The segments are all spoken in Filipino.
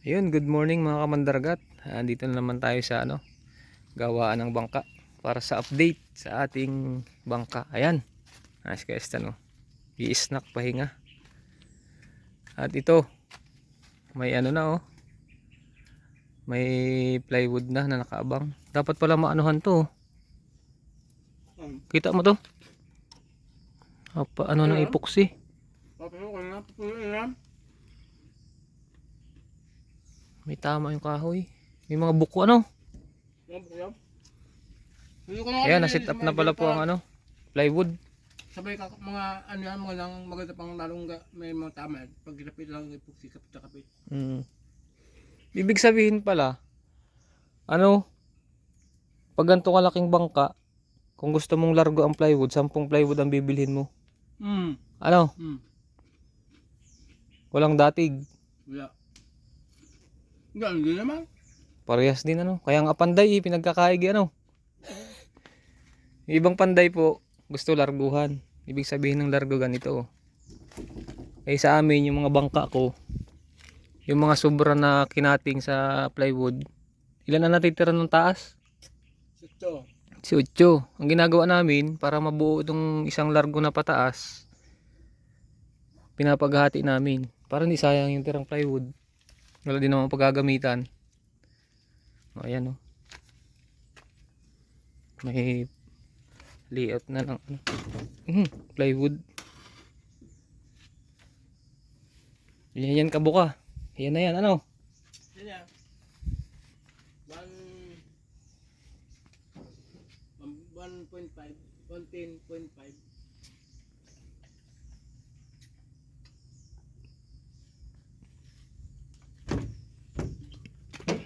Ayun, good morning mga kamandargat. Andito na naman tayo sa ano, gawaan ng bangka para sa update sa ating bangka. Ayan. Nice guys, ano. I-snack pahinga. At ito, may ano na oh. May plywood na na nakaabang. Dapat pala maanuhan to. oh. Kita mo to? Apa, ano ng epoxy? May tama yung kahoy. May mga buko ano? Ayan, na-set up na pala po ang ano, plywood. Sabay ka, mga ano yan, mga lang maganda pang lalong may mga tama. Pag kapit lang ipuksi kapit sa kapit. Mm. Ibig sabihin pala, ano, pag ganito kalaking bangka, kung gusto mong largo ang plywood, 10 plywood ang bibilhin mo. Hmm. Ano, Hmm. walang datig. Wala. Ganun din naman. Parehas din ano. Kaya nga panday, eh, pinagkakaigi ano. Ibang panday po, gusto larguhan. Ibig sabihin ng largo ganito. oh. Eh sa amin, yung mga bangka ko, yung mga sobra na kinating sa plywood, ilan na natitira ng taas? Sito. Si Ucho. Ang ginagawa namin, para mabuo itong isang largo na pataas, pinapaghati namin. Para hindi sayang yung tirang plywood. Wala din naman paggagamitan. O, ayan o. May layout na ng ano. Mhm, plywood. Yan yan kabuka. Yan na yan, ano? Yan yan. One- 1.5. 110.5.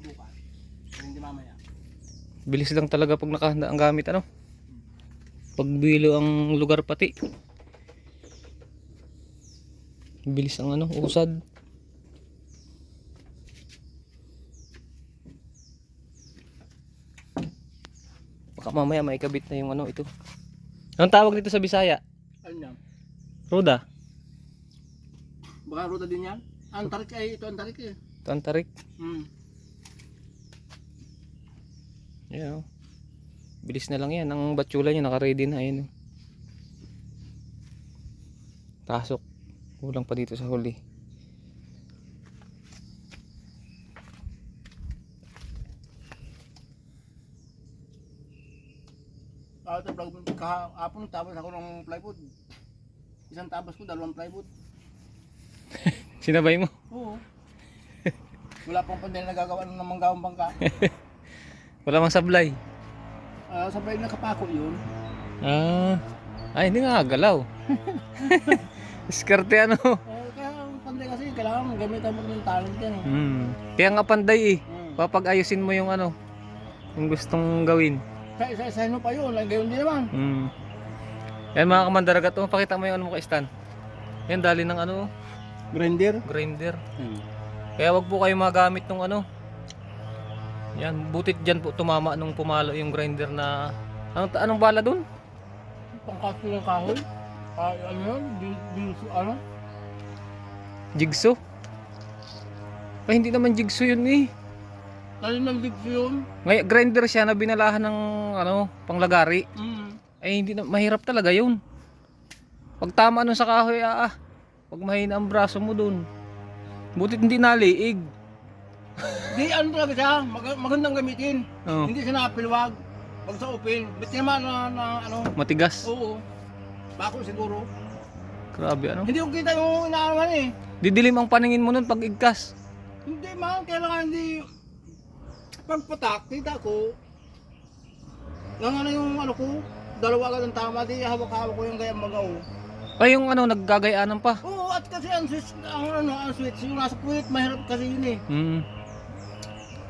bukas. Pero hindi mamaya. Bilis lang talaga pag nakahanda ang gamit ano. Pagbilo ang lugar pati. Bilis ang ano, usad. Baka mamaya may kabit na yung ano ito. Anong tawag dito sa Bisaya? Ano yan? Roda. Baka ruta din yan? Antarik ay ito antarik eh. Ito ang tarik. Hmm. Yan oh. Bilis na lang yan. Ang batsula niya naka-ready na. Ayan oh. Tasok. Kulang pa dito sa huli. Ah, ito vlog kahapon tapos ako ng plywood. Isang tabas ko, dalawang plywood. Sinabay mo? Oo. Wala pang pandel na nagagawa ng manggawang bangka. Wala mang sablay. Ah, sabay nakapako yun. Ah. Ay, hindi nga galaw. Diskarte ano. Eh, kaya panday kasi kailangan gamitan mo ng talent yan eh. Hmm. Kaya nga panday eh. Hmm. Papag-ayusin mo yung ano. Yung gustong gawin. Sa isa-isa mo pa yun, gayon din naman. Hmm. Yan mga kamandaragat. Oh, pakita mo yung ano mo kay Stan. Yan, dali ng ano, Grinder. grinder. Hmm. Kaya wag po kayo magamit ng ano. Yan, butit dyan po tumama nung pumalo yung grinder na... Anong, anong bala dun? Pangkaso ng kahoy. Ah, ano yun? Di, di, ano? Jigsaw? Ay, hindi naman jigsaw yun eh. Talim ng digso yun. Ngay grinder siya na binalahan ng ano, panglagari. Hmm. Ay hindi na mahirap talaga 'yun. Pag tama nun sa kahoy, ah, ah. Pag mahina ang braso mo dun. Butit hindi naliig. Di ano talaga siya, mag- magandang gamitin. Oh. Hindi siya napilwag. Pag sa open, ba't naman na, na ano? Matigas. Oo. Bako siguro. Grabe ano. Hindi ko kita yung inaarawan eh. Didilim ang paningin mo nun pag igkas. Hindi man, kailangan hindi... Pagpatak, kita ko, nang ano yung ano ko, dalawa agad ang tama, di hawak-hawak ko yung gayang magaw. Ay yung ano, naggagayaanan pa. Oo, at kasi ang switch, ang ano, ang switch, yung nasa puwit, mahirap kasi yun eh. Mm.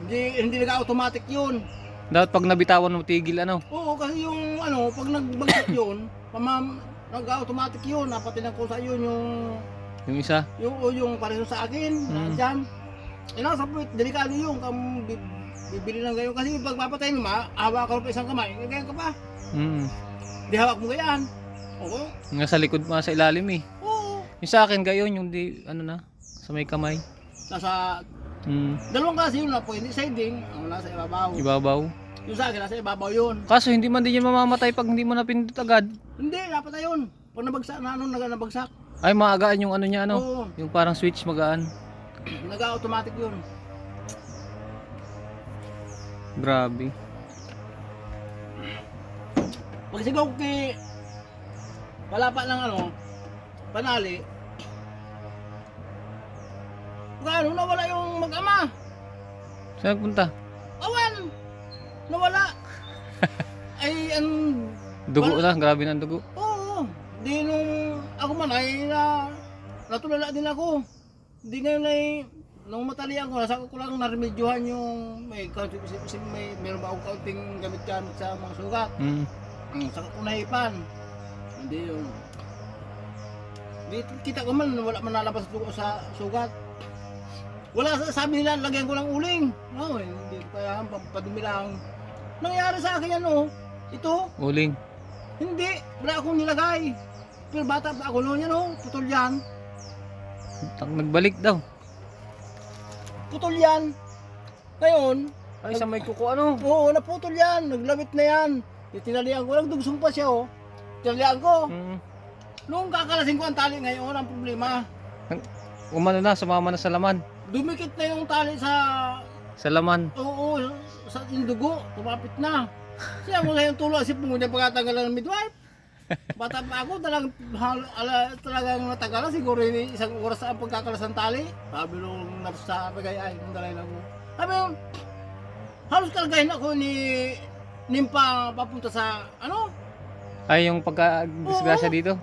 Hindi, hindi nag-automatic yun. Dapat pag nabitawan mo tigil ano. Oo, kasi yung ano, pag nagbagsak yun, pamam, nag-automatic yun, napatinan ko sa yun yung, Yung isa. yung, o yung pareho sa akin, na Mm. dyan. Eh, nasa puwit, delikado yun, kam, bi- bibili ng gayon. Kasi pag papatay mo, ma, hawak ka pa isang kamay, ganyan ka pa. Mm. Di hawak mo gayan. Oo. Nga sa likod mga sa ilalim eh. Oo. Yung sa akin gayon, yung di, ano na, sa may kamay. Nasa, Mm. dalawang klase yun na po, hindi siding, ang nasa ibabaw. Ibabaw. Yung sa akin, nasa ibabaw yun. Kaso hindi man din yan mamamatay pag hindi mo napindot agad. Hindi, dapat na yun. Pag nabagsak na ano, nabagsak. Ay maagaan yung ano niya ano. Oo. Yung parang switch magaan. Naga-automatic yun. Grabe. Pag sigaw kay wala pa ng ano, panali. Pag ano, nawala yung mag-ama. Saan punta? Awan! Nawala. ay, ang... Dugo na, grabe na ang dugo. Oo. Di nung ako man ay na, natulala din ako. Di ngayon ay nung matalian ko, nasa ko lang naremedyohan yung may, may, may meron ba akong kaunting gamit-gamit sa mga sugat. Mm. Saka ko nahipan. Hindi yun. Di, kita ko man, wala man nalabas sa sugat. Wala sa sabi nila, lagyan ko ng uling. No, hindi ko kaya padumi lang. Nangyari sa akin yan, oh. Ito, Uling. hindi. Wala akong nilagay. Pero bata pa ako noon yan, oh. Putol yan. Tak- Nagbalik daw. Putol yan. Ngayon, Ay sa may kuko ano. oo, naputol yan. Naglabit na yan. Tinalian ko, nagdugsong pa siya, oh. Tinalian ko. Mm. Nung kakalasin ko ang tali ngayon, ang problema. Umano na, sumama na sa laman. Dumikit na yung tali sa Sa laman. oo, sa yung dugo, tumapit na. Siya mo ngayon tulo asip mo niya pagkatanggal ng midwife. Bata pa ako, talagang, hal- ala, talagang natagalan siguro yun, isang oras ang pagkakalas ng tali. Sabi nung nurse sa pagayay, nung dalay lang ko. Sabi nung, halos kalagahin ako ni Nimpa papunta sa, ano, Ay yung pagka-disgrasya dito.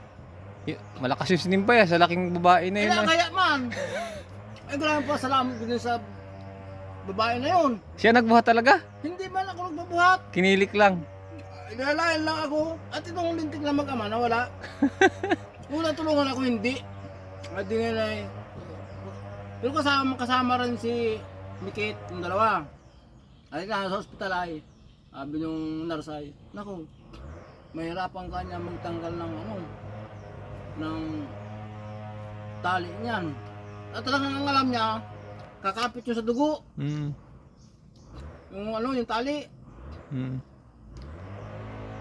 Y- Malakas yung sinimpay ah, sa laking babae na yun. kaya ah. kaya man. Ay, grabe pa salamat din sa babae na yun. Siya nagbuhat talaga. Hindi man ako nagbabuhat. Kinilik lang. Inalayan lang ako at itong lintik na mag-ama na wala. Una tulungan ako hindi. At di na eh. Pero kasama, kasama rin si Mikit, yung dalawa. Ay na sa ospital ay. Sabi yung nurse ay, naku, mahirapan ka niya magtanggal ng ano, ng tali niyan. At talagang ang alam niya, kakapit yun sa dugo, Mm. yung ano, yung tali. Mm.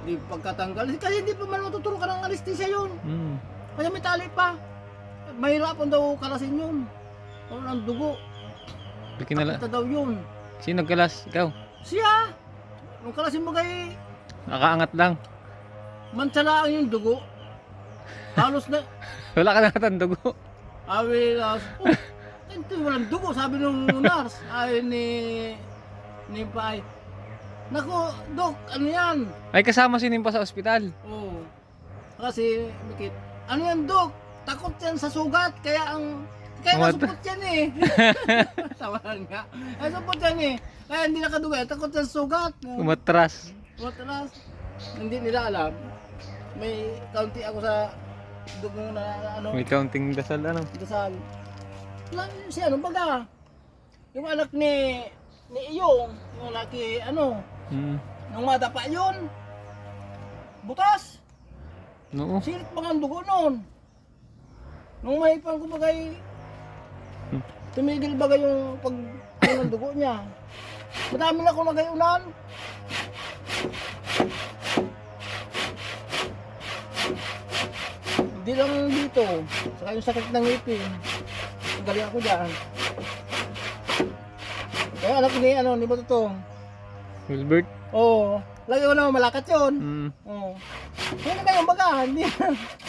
Di pagkatanggal. Kasi hindi pa man matuturo ka ng anesthesia yun. Mm. Kasi may tali pa. Mahirapan daw kalasin yun. O ng dugo. Kinala. Kita daw yun. Sino nagkalas? Ikaw. Siya! Nung kalasin mo kay Nakaangat lang. mansalaan yung dugo. Halos na. Wala ka nakatang dugo. Awi, uh, oh, ito walang dugo. Sabi nung nurse. Ay ni ni Pai. Nako, Dok, ano yan? Ay kasama si Nimpa sa ospital. Oo. Kasi, Mikit, ano yan, Dok? Takot yan sa sugat, kaya ang... Kaya What? nasupot yan eh. Tawanan nga. Kaya supot yan eh. Kaya hindi nakaduga, takot yan sa sugat. Umatras. Matalas. Hindi nila alam. May kaunti ako sa dugo na ano, May counting dasal ano. dasal. Lang si ano baga. Yung anak ni ni Iyong, yung laki ano, Mm. nung mata pa yun. Butas. Oo. Sirit pa ang dugo noon. Nung mahipan ko bagay, Hmm. tumigil bagay yung pag ng dugo niya. Madami na ako nagayunan. Hindi lang dito. Saka yung sakit ng ngipin. Ang galing ako dyan. Kaya anak ni ano, ni ba to? Wilbert. Oo. Lagi ko naman malakat yun. Mm. Oo. Hindi na kayo baga, hindi.